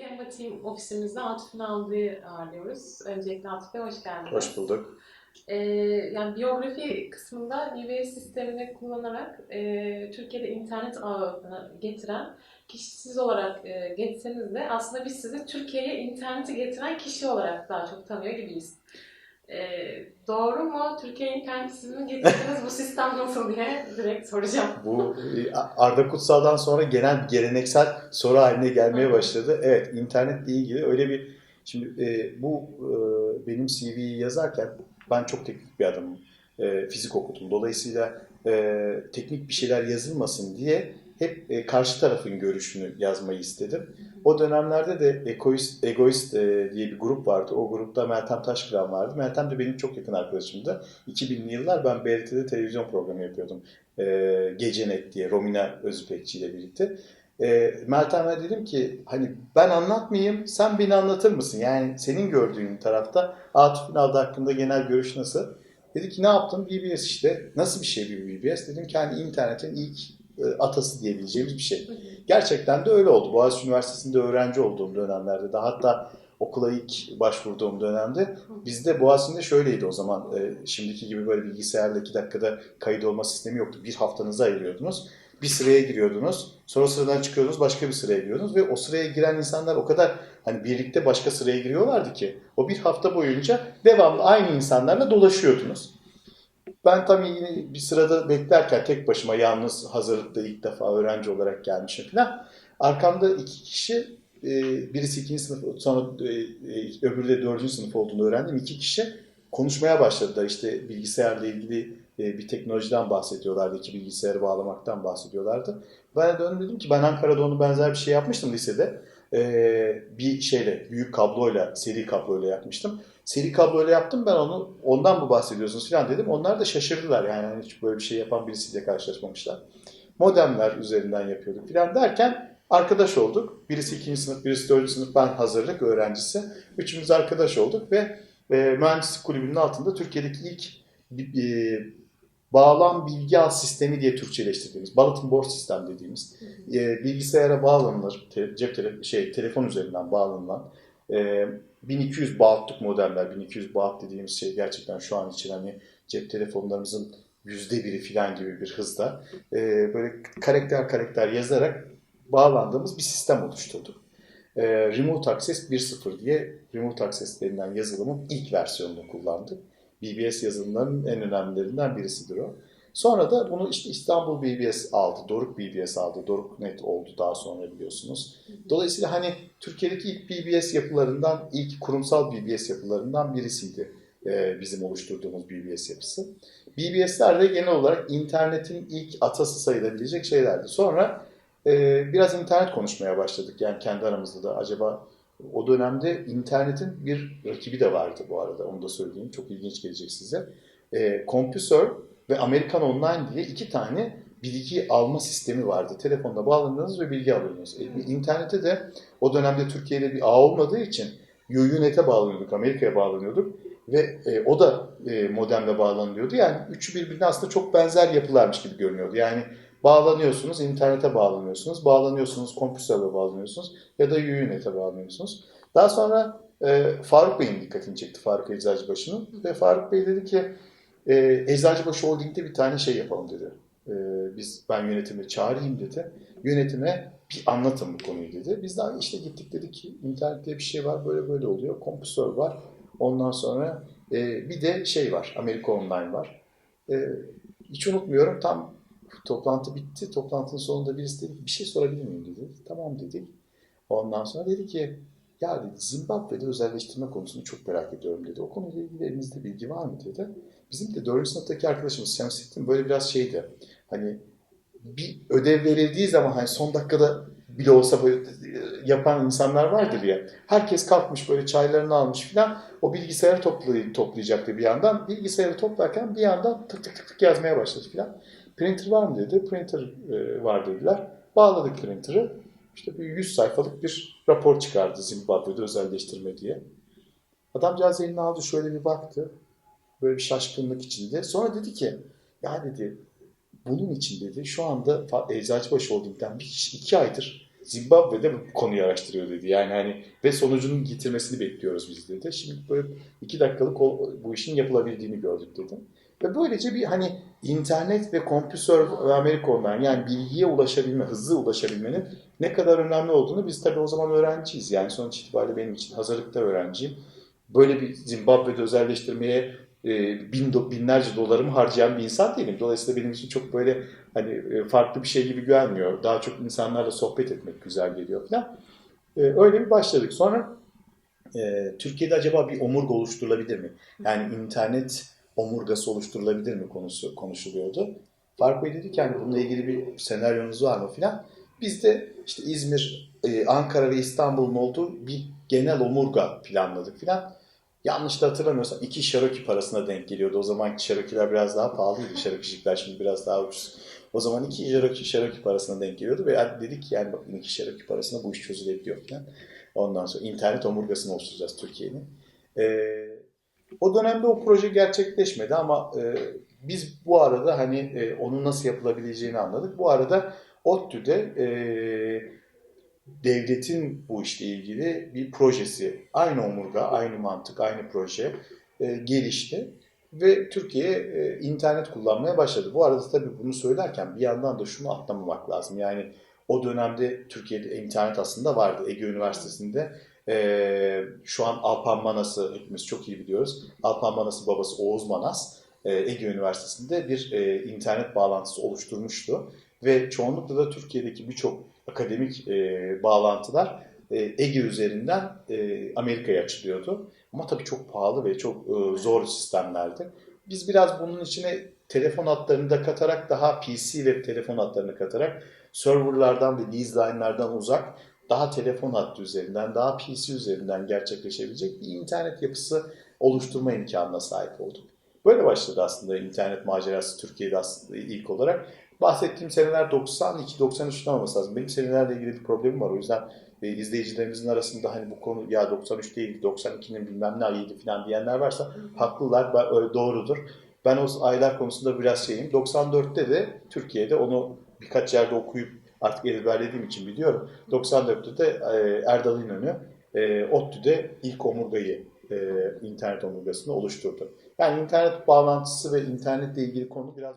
Gemba Team ofisimizde Atıf Naldı'yı ağırlıyoruz. Öncelikle Atıf Bey hoş geldiniz. Hoş bulduk. Ee, yani biyografi kısmında UBS sistemini kullanarak e, Türkiye'de internet ağını getiren kişisiz olarak e, geçseniz de aslında biz sizi Türkiye'ye interneti getiren kişi olarak daha çok tanıyor gibiyiz. Ee, doğru mu? Türkiye'ye interneti siz mi getirdiniz? Bu sistem nasıl diye direkt soracağım. Bu e, Arda Kutsal'dan sonra bir geleneksel soru haline gelmeye başladı. Evet, internetle ilgili öyle bir... Şimdi e, bu e, benim CV'yi yazarken ben çok teknik bir adamım. E, fizik okudum. Dolayısıyla e, teknik bir şeyler yazılmasın diye hep e, karşı tarafın görüşünü yazmayı istedim. O dönemlerde de Egoist, Egoist e, diye bir grup vardı. O grupta Meltem Taşkıran vardı. Meltem de benim çok yakın arkadaşımdı. 2000'li yıllar ben BRT'de televizyon programı yapıyordum. E, Gecenet diye Romina Özüpekçi ile birlikte. E, Meltem'e dedim ki hani ben anlatmayayım sen beni anlatır mısın? Yani senin gördüğün tarafta Atıf Ünal'da hakkında genel görüş nasıl? Dedi ki ne yaptın? BBS işte. Nasıl bir şey bir BBS? Dedim ki hani internetin ilk atası diyebileceğimiz bir şey. Gerçekten de öyle oldu. Boğaziçi Üniversitesi'nde öğrenci olduğum dönemlerde de hatta okula ilk başvurduğum dönemde bizde Boğaziçi'nde şöyleydi o zaman. E, şimdiki gibi böyle bilgisayarla iki dakikada kayıt olma sistemi yoktu. Bir haftanızı ayırıyordunuz. Bir sıraya giriyordunuz. Sonra sıradan çıkıyordunuz başka bir sıraya giriyordunuz ve o sıraya giren insanlar o kadar hani birlikte başka sıraya giriyorlardı ki o bir hafta boyunca devamlı aynı insanlarla dolaşıyordunuz. Ben tabii yine bir sırada beklerken tek başıma yalnız hazırlıkta ilk defa öğrenci olarak gelmişim falan. Arkamda iki kişi, e, birisi ikinci sınıf, sonra e, e, öbürü de dördüncü sınıf olduğunu öğrendim. İki kişi konuşmaya başladılar. İşte bilgisayarla ilgili bir teknolojiden bahsediyorlardı. İki bilgisayarı bağlamaktan bahsediyorlardı. Ben de dedim ki ben Ankara'da onu benzer bir şey yapmıştım lisede. E, bir şeyle, büyük kabloyla, seri kabloyla yapmıştım. Seri kabloyla yaptım ben onu, ondan mı bahsediyorsunuz falan dedim. Onlar da şaşırdılar yani hani hiç böyle bir şey yapan birisiyle karşılaşmamışlar. Modemler üzerinden yapıyorduk falan derken arkadaş olduk. Birisi ikinci sınıf, birisi dördüncü sınıf, ben hazırlık öğrencisi. Üçümüz arkadaş olduk ve e, mühendislik kulübünün altında Türkiye'deki ilk e, bağlam bilgi ağ sistemi diye Türkçeleştirdiğimiz, bulletin board sistem dediğimiz e, bilgisayara bağlanılır, te, cep tele, şey telefon üzerinden bağlanılan e, 1200 bahtlık modeller, 1200 baht dediğimiz şey gerçekten şu an için hani cep telefonlarımızın yüzde biri falan gibi bir hızda e, böyle karakter karakter yazarak bağlandığımız bir sistem oluşturduk. E, Remote Access 1.0 diye Remote Access denilen yazılımın ilk versiyonunu kullandık. BBS yazılımlarının en önemlilerinden birisidir o. Sonra da bunu işte İstanbul BBS aldı, Doruk BBS aldı, Doruk Net oldu daha sonra biliyorsunuz. Dolayısıyla hani Türkiye'deki ilk BBS yapılarından, ilk kurumsal BBS yapılarından birisiydi e, bizim oluşturduğumuz BBS yapısı. BBS'ler de genel olarak internetin ilk atası sayılabilecek şeylerdi. Sonra e, biraz internet konuşmaya başladık yani kendi aramızda da acaba o dönemde internetin bir rakibi de vardı bu arada onu da söyleyeyim çok ilginç gelecek size. E, CompuServe ve American Online diye iki tane bilgi alma sistemi vardı. Telefonla bağlandınız ve bilgi alıyordunuz. E, internete de o dönemde Türkiye'de bir ağ olmadığı için UUNet'e bağlanıyorduk, Amerika'ya bağlanıyorduk ve e, o da e, modemle bağlanıyordu. Yani üçü birbirine aslında çok benzer yapılarmış gibi görünüyordu. Yani bağlanıyorsunuz, internete bağlanıyorsunuz, bağlanıyorsunuz, CompuServe'e bağlanıyorsunuz ya da UUNet'e bağlanıyorsunuz. Daha sonra e, Faruk Bey'in dikkatini çekti, Faruk Eczacıbaşı'nın ve Faruk Bey dedi ki e, Eczacıbaşı Holding'de bir tane şey yapalım dedi. E, biz ben yönetimi çağırayım dedi. Yönetime bir anlatın bu konuyu dedi. Biz de işte gittik dedik ki internette bir şey var böyle böyle oluyor. CompuServe var. Ondan sonra e, bir de şey var. Amerika Online var. E, hiç unutmuyorum tam toplantı bitti. Toplantının sonunda birisi dedi bir şey sorabilir miyim dedi. Tamam dedik. Ondan sonra dedi ki ya dedi Zimbabwe'de özelleştirme konusunu çok merak ediyorum dedi. O konuyla ilgili elinizde bilgi var mı dedi. Bizim de 4. sınıftaki arkadaşımız Şemsettin böyle biraz şeydi. Hani bir ödev verildiği zaman hani son dakikada bile olsa böyle yapan insanlar vardır ya. Herkes kalkmış böyle çaylarını almış filan. O bilgisayarı toplay toplayacaktı bir yandan. Bilgisayarı toplarken bir yandan tık tık tık tık yazmaya başladı filan. Printer var mı dedi. Printer e, var dediler. Bağladık printer'ı. İşte bir 100 sayfalık bir rapor çıkardı Zimbabwe'de özelleştirme diye. Adamcağız elini aldı şöyle bir baktı. Böyle bir şaşkınlık içinde. Sonra dedi ki ya dedi bunun için dedi şu anda Eczacıbaşı Holding'den bir kişi iki aydır Zimbabwe'de bu konuyu araştırıyor dedi. Yani hani ve sonucunun getirmesini bekliyoruz biz dedi. Şimdi böyle iki dakikalık bu işin yapılabildiğini gördük dedi. Ve böylece bir hani internet ve CompuServe ve Amerikon'dan yani bilgiye ulaşabilme, hızlı ulaşabilmenin ne kadar önemli olduğunu biz tabii o zaman öğrenciyiz. Yani sonuç itibariyle benim için hazırlıkta öğrenciyim. Böyle bir Zimbabwe'de özelleştirmeye e, bin, binlerce dolarımı harcayan bir insan değilim. Dolayısıyla benim için çok böyle hani e, farklı bir şey gibi gelmiyor. Daha çok insanlarla sohbet etmek güzel geliyor falan. E, öyle bir başladık. Sonra Türkiye'de acaba bir omurga oluşturulabilir mi? Yani internet omurgası oluşturulabilir mi konusu konuşuluyordu. Faruk Bey dedi ki hani bununla ilgili bir senaryonuz var mı filan. Biz de işte İzmir, e, Ankara ve İstanbul'un olduğu bir genel omurga planladık filan. Yanlış da hatırlamıyorsam iki Cherokee parasına denk geliyordu. O zamanki Cherokee'ler biraz daha pahalıydı. Cherokee'cikler şimdi biraz daha ucuz. O zaman iki Cherokee, Cherokee parasına denk geliyordu ve dedik ki yani bakın iki Cherokee parasına bu iş çözülebiliyor falan. Ondan sonra internet omurgasını oluşturacağız Türkiye'nin. Ee, o dönemde o proje gerçekleşmedi ama e, biz bu arada hani e, onun nasıl yapılabileceğini anladık. Bu arada ODTÜ'de e, devletin bu işle ilgili bir projesi, aynı omurga, aynı mantık, aynı proje e, gelişti ve Türkiye e, internet kullanmaya başladı. Bu arada tabii bunu söylerken bir yandan da şunu atlamamak lazım. Yani o dönemde Türkiye'de internet aslında vardı. Ege Üniversitesi'nde e, şu an Alpan Manas'ı hepimiz çok iyi biliyoruz. Alpan Manas'ın babası Oğuz Manas e, Ege Üniversitesi'nde bir e, internet bağlantısı oluşturmuştu. Ve çoğunlukla da Türkiye'deki birçok akademik e, bağlantılar e, Ege üzerinden e, Amerika'ya açılıyordu. Ama tabii çok pahalı ve çok e, zor sistemlerdi. Biz biraz bunun içine telefon hatlarını da katarak daha PC ve telefon hatlarını katarak serverlardan ve lease uzak daha telefon hattı üzerinden, daha PC üzerinden gerçekleşebilecek bir internet yapısı oluşturma imkanına sahip olduk. Böyle başladı aslında internet macerası Türkiye'de aslında ilk olarak. Bahsettiğim seneler 92-93'ten olması lazım. Benim senelerle ilgili bir problemim var. O yüzden e, izleyicilerimizin arasında hani bu konu ya 93 değil 92'nin bilmem ne ayıydı falan diyenler varsa haklılar. Doğrudur. Ben o aylar konusunda biraz şeyim. 94'te de Türkiye'de onu birkaç yerde okuyup artık ezberlediğim için biliyorum. 94'te de e, Erdal İnönü e, ODTÜ'de ilk omurgayı, e, internet omurgasını oluşturdu. Yani internet bağlantısı ve internetle ilgili konu biraz